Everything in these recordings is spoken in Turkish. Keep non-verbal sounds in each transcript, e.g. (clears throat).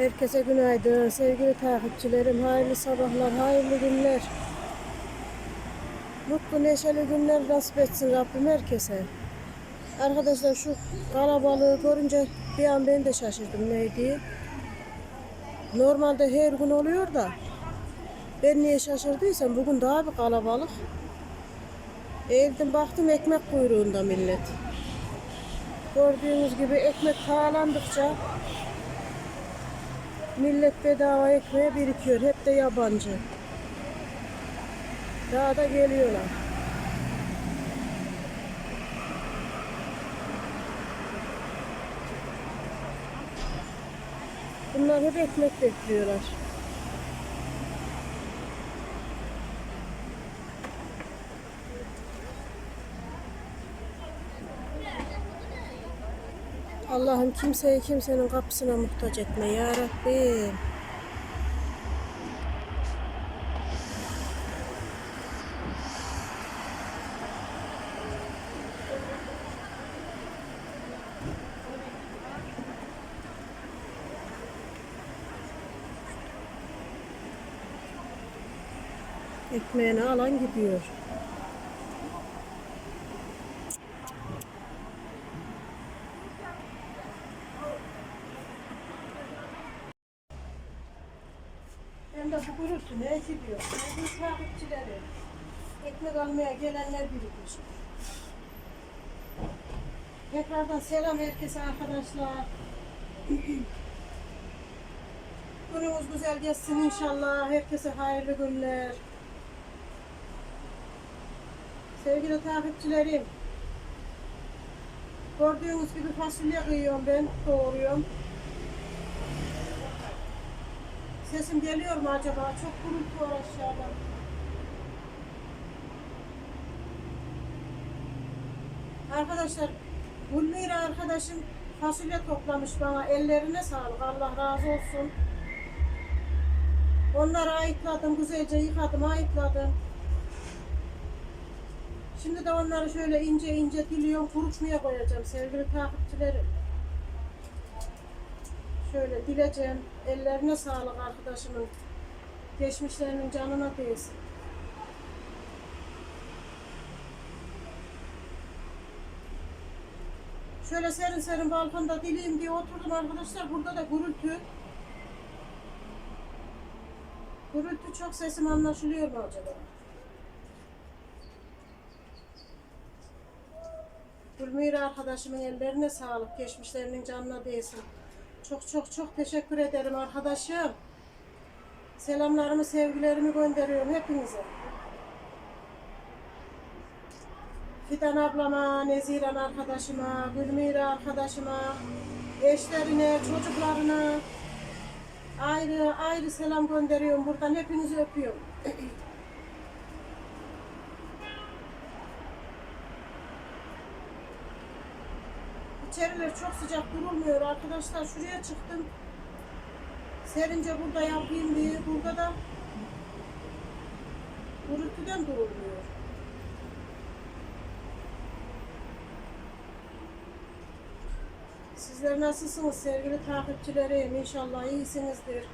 Herkese günaydın sevgili takipçilerim. Hayırlı sabahlar, hayırlı günler. Mutlu, neşeli günler nasip etsin Rabbim herkese. Arkadaşlar şu kalabalığı görünce bir an ben de şaşırdım neydi. Normalde her gün oluyor da ben niye şaşırdıysam bugün daha bir kalabalık. Eğildim baktım ekmek kuyruğunda millet. Gördüğünüz gibi ekmek pahalandıkça Millet bedava ekmeğe birikiyor. Hep de yabancı. Daha da geliyorlar. Bunlar hep ekmek bekliyorlar. Allah'ım kimseyi kimsenin kapısına muhtaç etme ya Rabbim. Ekmeğini alan gidiyor. Bu gürültü ne gidiyor? Biz takipçileri. Ekmek almaya gelenler birikmiş. Tekrardan selam herkese arkadaşlar. (clears throat) Günümüz güzel geçsin inşallah. Herkese hayırlı günler. Sevgili takipçilerim. Gördüğünüz gibi fasulye kıyıyorum ben, doğruyorum. Sesim geliyor mu acaba? Çok gürültü var aşağıda. Arkadaşlar, Gülmira arkadaşım fasulye toplamış bana. Ellerine sağlık. Allah razı olsun. Onları ayıkladım, güzelce yıkadım, ayıkladım. Şimdi de onları şöyle ince ince diliyorum, kurutmaya koyacağım sevgili takipçilerim. Şöyle dileceğim. Ellerine sağlık arkadaşımın. Geçmişlerinin canına değsin. Şöyle serin serin balkonda dileyim diye oturdum arkadaşlar. Burada da gürültü. Gürültü çok sesim anlaşılıyor mu acaba? Gülmira arkadaşımın ellerine sağlık. Geçmişlerinin canına değsin. Çok çok çok teşekkür ederim arkadaşım. Selamlarımı, sevgilerimi gönderiyorum hepinize. Fidan ablama, Neziran arkadaşıma, Gülmira arkadaşıma, eşlerine, çocuklarına ayrı ayrı selam gönderiyorum. Buradan hepinizi öpüyorum. (clears throat) İçeriler çok sıcak durulmuyor arkadaşlar. Şuraya çıktım. Serince burada yapayım diye. Burada da gürültüden durulmuyor. Sizler nasılsınız sevgili takipçilerim? İnşallah iyisinizdir.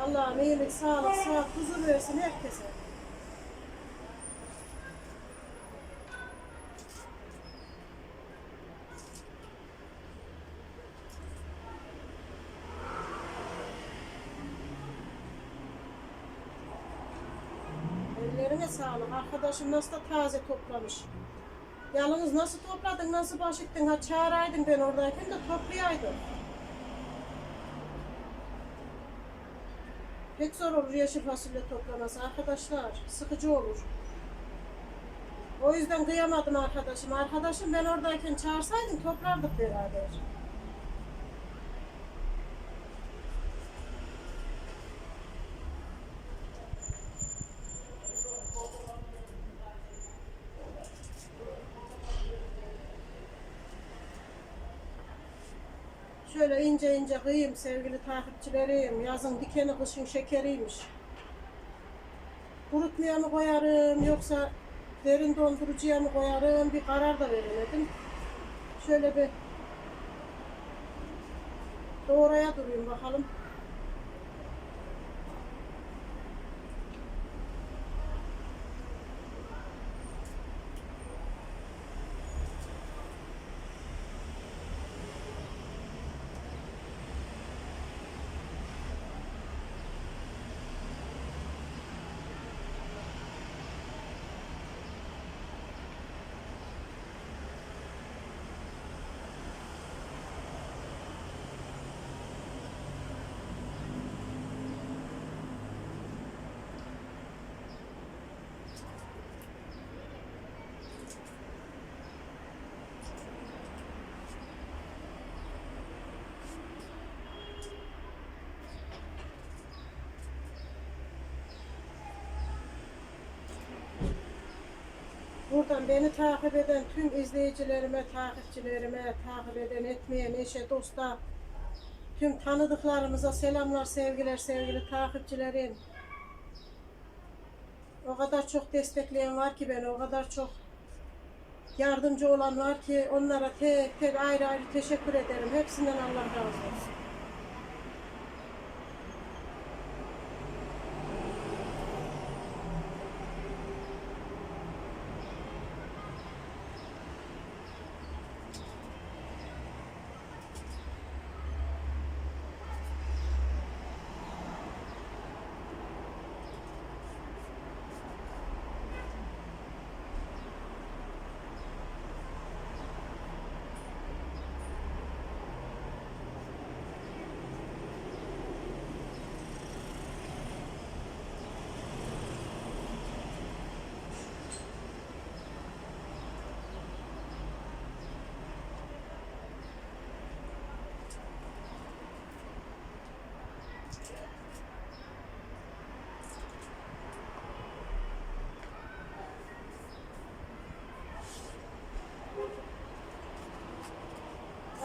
Allah'ım iyilik, sağlık, sıhhat, huzur versin herkese. Ellerine sağlık. Arkadaşım nasıl da taze toplamış. Yalnız nasıl topladın, nasıl baş ettin? Ha çağıraydın ben oradayken de toplayaydım. Pek zor olur yeşil fasulye toplaması arkadaşlar. Sıkıcı olur. O yüzden kıyamadım arkadaşım. Arkadaşım ben oradayken çağırsaydın toplardık beraber. Şöyle ince ince kıyayım sevgili takipçilerim. Yazın dikeni kışın şekeriymiş. Kurutmaya mı koyarım yoksa derin dondurucuya mı koyarım bir karar da veremedim. Şöyle bir Doğraya durayım bakalım. Buradan beni takip eden tüm izleyicilerime, takipçilerime, takip eden, etmeyen, eşe, dosta, tüm tanıdıklarımıza selamlar, sevgiler, sevgili takipçilerim. O kadar çok destekleyen var ki beni, o kadar çok yardımcı olan var ki onlara tek tek ayrı ayrı teşekkür ederim. Hepsinden Allah razı olsun.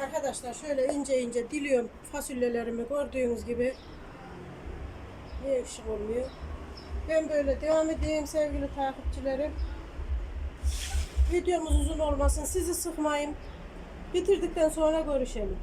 Arkadaşlar şöyle ince ince diliyorum fasulyelerimi gördüğünüz gibi. Niye ışık olmuyor? Ben böyle devam edeyim sevgili takipçilerim. Videomuz uzun olmasın. Sizi sıkmayayım. Bitirdikten sonra görüşelim.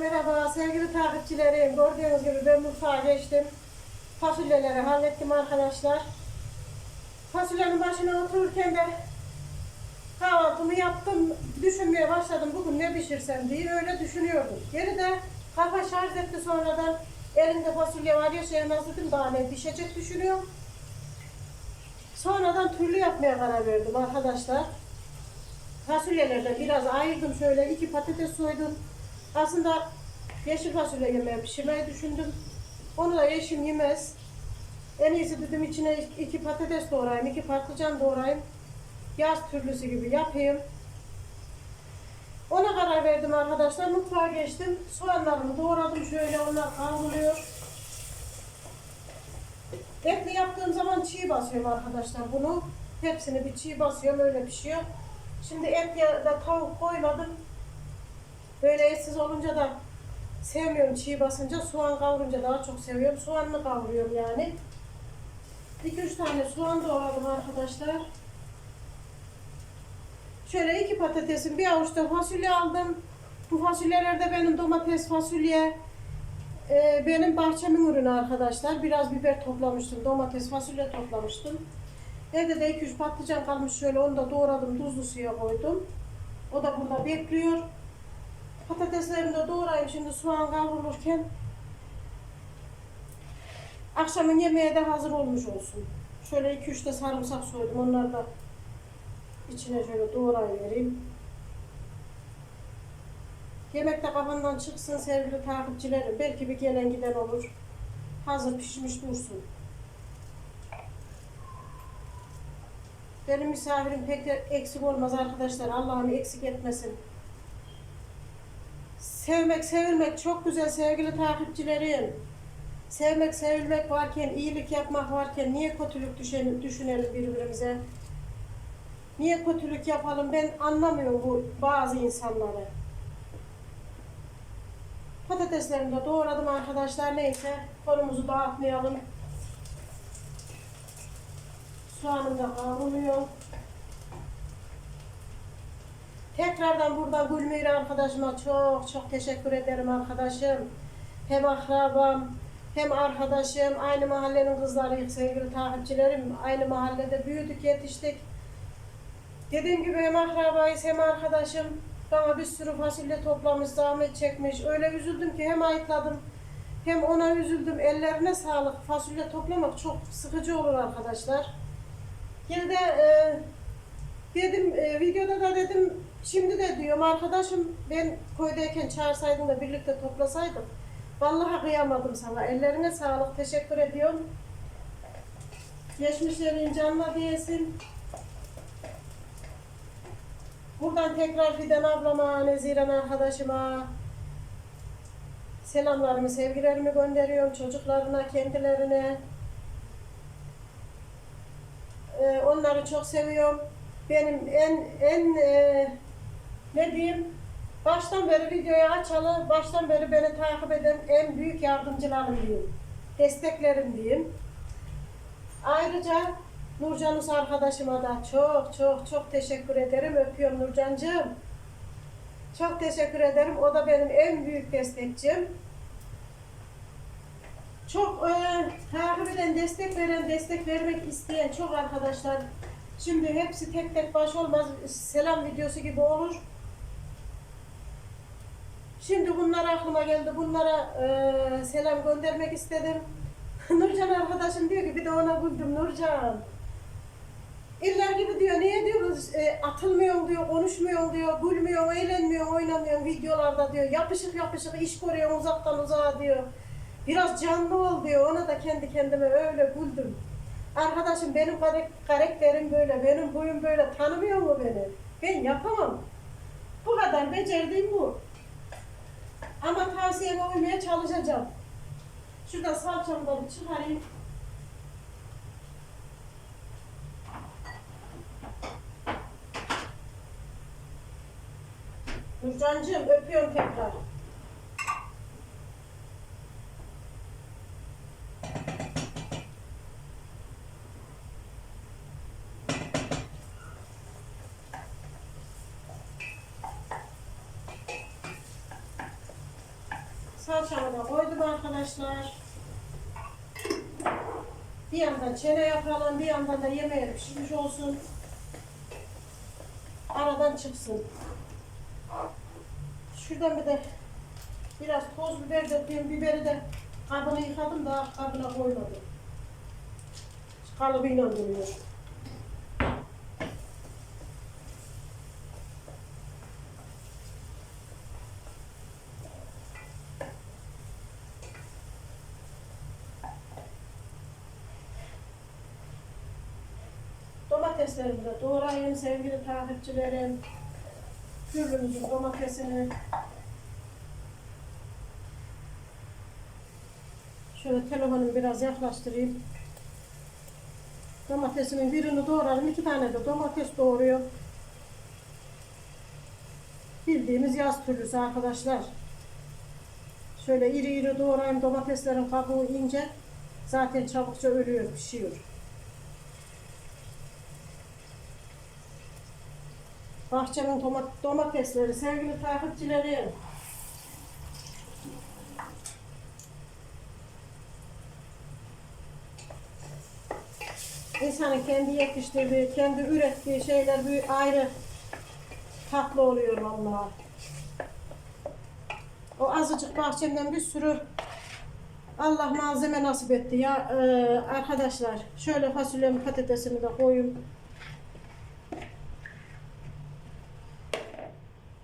Merhaba sevgili takipçilerim. Gördüğünüz gibi ben mutfağa geçtim. Fasulyeleri hallettim arkadaşlar. Fasulyenin başına otururken de kahvaltımı yaptım. Düşünmeye başladım bugün ne pişirsem diye öyle düşünüyordum. Geri de kafa şarj etti sonradan. Elimde fasulye var ya Şehnaz dedim daha ne pişecek düşünüyorum. Sonradan türlü yapmaya karar verdim arkadaşlar. Fasulyelerden biraz ayırdım şöyle iki patates soydum. Aslında yeşil fasulye yemeği pişirmeyi düşündüm. Onu da eşim yemez. En iyisi dedim içine iki patates doğrayayım, iki patlıcan doğrayayım. Yaz türlüsü gibi yapayım. Ona karar verdim arkadaşlar. Mutfağa geçtim. Soğanlarımı doğradım şöyle onlar kavruluyor. Etli yaptığım zaman çiğ basıyorum arkadaşlar bunu. Hepsini bir çiğ basıyorum öyle pişiyor. Şimdi et ya da tavuk koymadım. Böyle etsiz olunca da sevmiyorum çiğ basınca. Soğan kavurunca daha çok seviyorum. Soğanlı kavuruyorum yani. 2-3 tane soğan doğradım arkadaşlar. Şöyle iki patatesin bir avuç da fasulye aldım. Bu fasulyelerde benim domates, fasulye, e, benim bahçemin ürünü arkadaşlar. Biraz biber toplamıştım, domates, fasulye toplamıştım. Evde de 2-3 patlıcan kalmış şöyle onu da doğradım, tuzlu suya koydum. O da burada bekliyor. Patateslerimi de doğrayayım şimdi soğan kavrulurken. Akşamın yemeğe de hazır olmuş olsun. Şöyle 2-3 de sarımsak soydum. Onları da içine şöyle doğrayıvereyim. Yemek de kafandan çıksın sevgili takipçilerim. Belki bir gelen giden olur. Hazır pişmiş dursun. Benim misafirim pek eksik olmaz arkadaşlar. Allah'ım eksik etmesin. Sevmek, sevilmek çok güzel sevgili takipçilerim. Sevmek, sevilmek varken, iyilik yapmak varken niye kötülük düşen, düşünelim birbirimize? Niye kötülük yapalım? Ben anlamıyorum bu bazı insanları. Patateslerimi de doğradım arkadaşlar. Neyse konumuzu dağıtmayalım. Soğanım da kavruluyor. Tekrardan buradan Gülmeyre arkadaşıma çok çok teşekkür ederim arkadaşım. Hem akrabam hem arkadaşım. Aynı mahallenin kızlarıyız sevgili takipçilerim. Aynı mahallede büyüdük yetiştik. Dediğim gibi hem akrabayız hem arkadaşım. Bana bir sürü fasulye toplamış, zahmet çekmiş. Öyle üzüldüm ki hem ayıkladım hem ona üzüldüm. Ellerine sağlık. Fasulye toplamak çok sıkıcı olur arkadaşlar. Yine de e, dedim e, videoda da dedim şimdi de diyorum arkadaşım ben köydeyken çağırsaydın da birlikte toplasaydık. Vallahi kıyamadım sana. Ellerine sağlık. Teşekkür ediyorum. Geçmişlerin canına diyesin. Buradan tekrar Fidan ablama, Neziren arkadaşıma selamlarımı, sevgilerimi gönderiyorum çocuklarına, kendilerine. Ee, onları çok seviyorum. Benim en en e, ne diyeyim? Baştan beri videoyu açalı, baştan beri beni takip eden en büyük yardımcılarım diyeyim. Desteklerim diyeyim. Ayrıca Nurcanus arkadaşıma da çok çok çok teşekkür ederim. Öpüyorum Nurcancığım. Çok teşekkür ederim. O da benim en büyük destekçim. Çok e, takip eden, destek veren, destek vermek isteyen çok arkadaşlar. Şimdi hepsi tek tek baş olmaz. Selam videosu gibi olur. Şimdi bunlar aklıma geldi. Bunlara e, selam göndermek istedim. (laughs) Nurcan arkadaşım diyor ki bir de ona güldüm Nurcan. İller gibi diyor niye diyoruz e, atılmıyorsun diyor, konuşmuyorsun diyor, gülmüyorsun, eğlenmiyorsun, oynamıyorsun videolarda diyor. Yapışık yapışık iş koruyorsun uzaktan uzağa diyor. Biraz canlı ol diyor. Ona da kendi kendime öyle güldüm. Arkadaşım benim karak- karakterim böyle, benim boyum böyle. Tanımıyor mu beni? Ben yapamam. Bu kadar becerdiğim bu. Ama tavsiyeme uymaya çalışacağım. Şurada salçamı da bir çıkarayım. Nurcancığım öpüyorum tekrar. Salçamı da koydum arkadaşlar. Bir yandan çene yapalım, bir yandan da yemeğe pişmiş olsun. Aradan çıksın. Şuradan bir de biraz toz biber dökeyim. Biberi de kabını yıkadım da kabına koymadım. Kalıbıyla duruyor. Domateslerimi de doğrayayım sevgili takipçilerim. Gürbümüzün domatesini Şöyle telefonu biraz yaklaştırayım. Domatesimin birini doğradım. iki tane de domates doğruyor. Bildiğimiz yaz türlüsü arkadaşlar. Şöyle iri iri doğrayayım. Domateslerin kabuğu ince. Zaten çabukça ölüyor, pişiyor. Bahçemin tomat domatesleri sevgili takipçilerim. İnsanın kendi yetiştirdiği, kendi ürettiği şeyler bir ayrı tatlı oluyor vallahi. O azıcık bahçemden bir sürü Allah malzeme nasip etti ya e, arkadaşlar. Şöyle fasulyemi patatesimi de koyayım.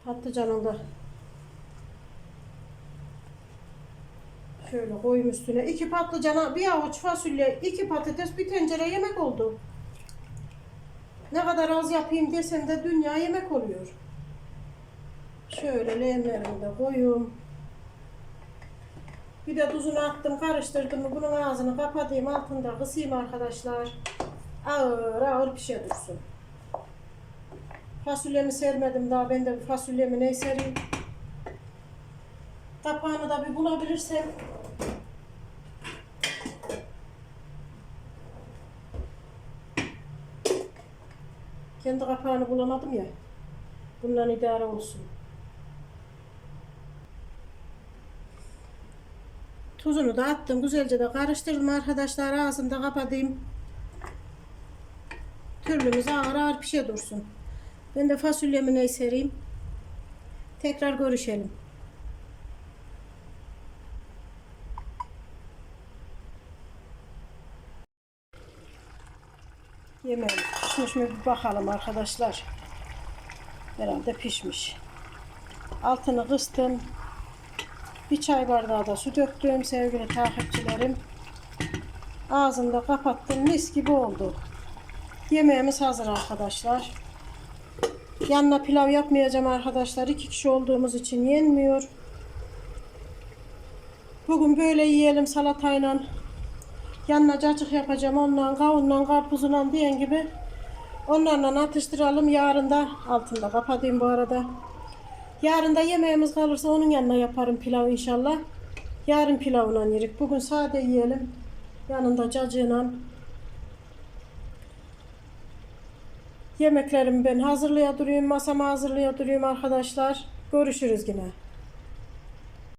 Patlıcanı da şöyle koyayım üstüne. İki patlıcana bir avuç fasulye, iki patates, bir tencere yemek oldu. Ne kadar az yapayım desem de dünya yemek oluyor. Şöyle leğenlerimi de koyayım. Bir de tuzunu attım, karıştırdım bunun ağzını kapatayım, altında kısayım arkadaşlar. Ağır ağır pişe dursun. Fasulyemi sermedim daha. Ben de fasulyemi ne sereyim? Kapağını da bir bulabilirsem. Kendi kapağını bulamadım ya. Bundan idare olsun. Tuzunu da attım. Güzelce de karıştırdım arkadaşlar. Ağzını da kapatayım. Türlümüz ağır ağır pişe dursun. Ben de fasulyemi ne sereyim. Tekrar görüşelim. Yemeğimiz pişmiş mi bir bakalım arkadaşlar. Herhalde pişmiş. Altını kıstım. Bir çay bardağı da su döktüm sevgili takipçilerim. Ağzını da kapattım. Mis gibi oldu. Yemeğimiz hazır arkadaşlar. Yanına pilav yapmayacağım arkadaşlar. İki kişi olduğumuz için yenmiyor. Bugün böyle yiyelim salatayla. Yanına cacık yapacağım. Ondan, kavunla, karpuzla diyen gibi. Onlarla atıştıralım. Yarın da altında kapatayım bu arada. Yarın da yemeğimiz kalırsa onun yanına yaparım pilav inşallah. Yarın pilavla yerik. Bugün sade yiyelim. Yanında cacığıyla. Yemeklerimi ben hazırlaya durayım. Masamı hazırlaya durayım arkadaşlar. Görüşürüz yine.